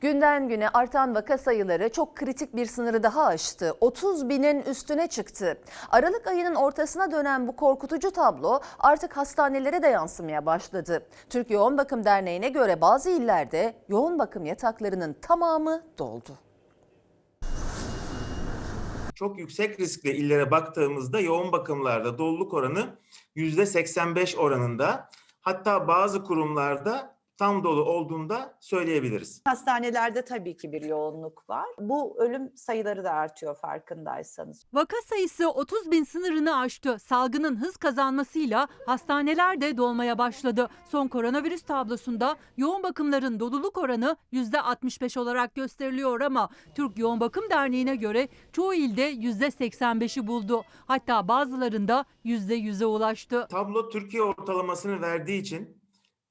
Günden güne artan vaka sayıları çok kritik bir sınırı daha aştı. 30 binin üstüne çıktı. Aralık ayının ortasına dönen bu korkutucu tablo artık hastanelere de yansımaya başladı. Türk Yoğun Bakım Derneği'ne göre bazı illerde yoğun bakım yataklarının tamamı doldu. Çok yüksek riskli illere baktığımızda yoğun bakımlarda doluluk oranı %85 oranında. Hatta bazı kurumlarda tam dolu olduğunda söyleyebiliriz. Hastanelerde tabii ki bir yoğunluk var. Bu ölüm sayıları da artıyor farkındaysanız. Vaka sayısı 30 bin sınırını aştı. Salgının hız kazanmasıyla hastaneler de dolmaya başladı. Son koronavirüs tablosunda yoğun bakımların doluluk oranı %65 olarak gösteriliyor ama Türk Yoğun Bakım Derneği'ne göre çoğu ilde %85'i buldu. Hatta bazılarında %100'e ulaştı. Tablo Türkiye ortalamasını verdiği için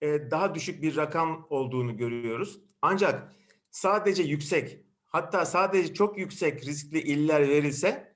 e, daha düşük bir rakam olduğunu görüyoruz. Ancak sadece yüksek hatta sadece çok yüksek riskli iller verilse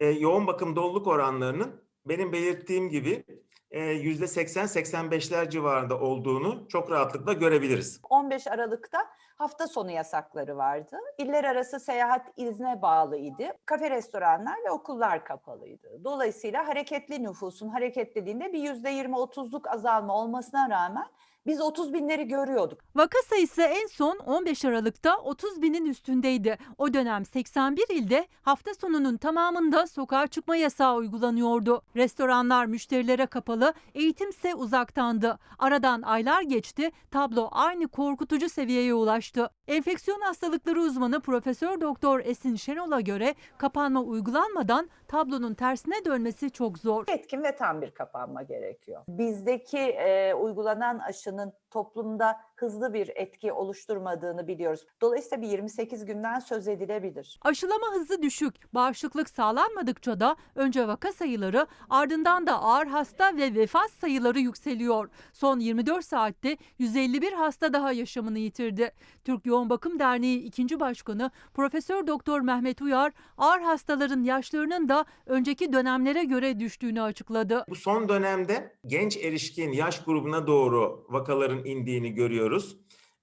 e, yoğun bakım doluluk oranlarının benim belirttiğim gibi e, %80-85'ler civarında olduğunu çok rahatlıkla görebiliriz. 15 Aralık'ta hafta sonu yasakları vardı. İller arası seyahat izne bağlı idi. Kafe, restoranlar ve okullar kapalıydı. Dolayısıyla hareketli nüfusun hareketliliğinde bir %20-30'luk azalma olmasına rağmen biz 30 binleri görüyorduk. Vaka sayısı en son 15 Aralık'ta 30 binin üstündeydi. O dönem 81 ilde hafta sonunun tamamında sokağa çıkma yasağı uygulanıyordu. Restoranlar müşterilere kapalı, eğitimse uzaktandı. Aradan aylar geçti, tablo aynı korkutucu seviyeye ulaştı. Enfeksiyon hastalıkları uzmanı Profesör Doktor Esin Şenol'a göre kapanma uygulanmadan tablonun tersine dönmesi çok zor. Etkin ve tam bir kapanma gerekiyor. Bizdeki e, uygulanan aşının toplumda hızlı bir etki oluşturmadığını biliyoruz. Dolayısıyla bir 28 günden söz edilebilir. Aşılama hızı düşük. Bağışıklık sağlanmadıkça da önce vaka sayıları ardından da ağır hasta ve vefat sayıları yükseliyor. Son 24 saatte 151 hasta daha yaşamını yitirdi. Türk Yoğun Bakım Derneği 2. Başkanı Profesör Doktor Mehmet Uyar ağır hastaların yaşlarının da önceki dönemlere göre düştüğünü açıkladı. Bu son dönemde genç erişkin yaş grubuna doğru vakaların indiğini görüyoruz.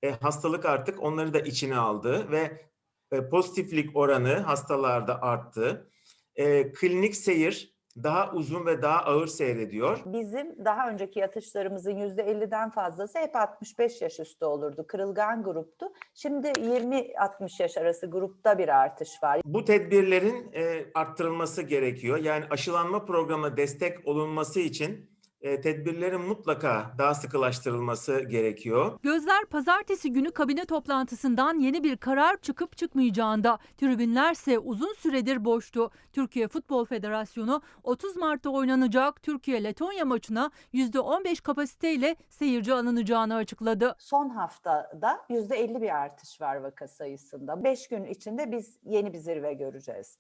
E, hastalık artık onları da içine aldı ve e, pozitiflik oranı hastalarda arttı. E, klinik seyir daha uzun ve daha ağır seyrediyor. Bizim daha önceki yatışlarımızın %50'den fazlası hep 65 yaş üstü olurdu. Kırılgan gruptu. Şimdi 20-60 yaş arası grupta bir artış var. Bu tedbirlerin e, arttırılması gerekiyor. Yani aşılanma programına destek olunması için tedbirlerin mutlaka daha sıkılaştırılması gerekiyor. Gözler pazartesi günü kabine toplantısından yeni bir karar çıkıp çıkmayacağında. Tribünlerse uzun süredir boştu. Türkiye Futbol Federasyonu 30 Mart'ta oynanacak Türkiye-Letonya maçına %15 kapasiteyle seyirci alınacağını açıkladı. Son haftada %50 bir artış var vaka sayısında. 5 gün içinde biz yeni bir zirve göreceğiz.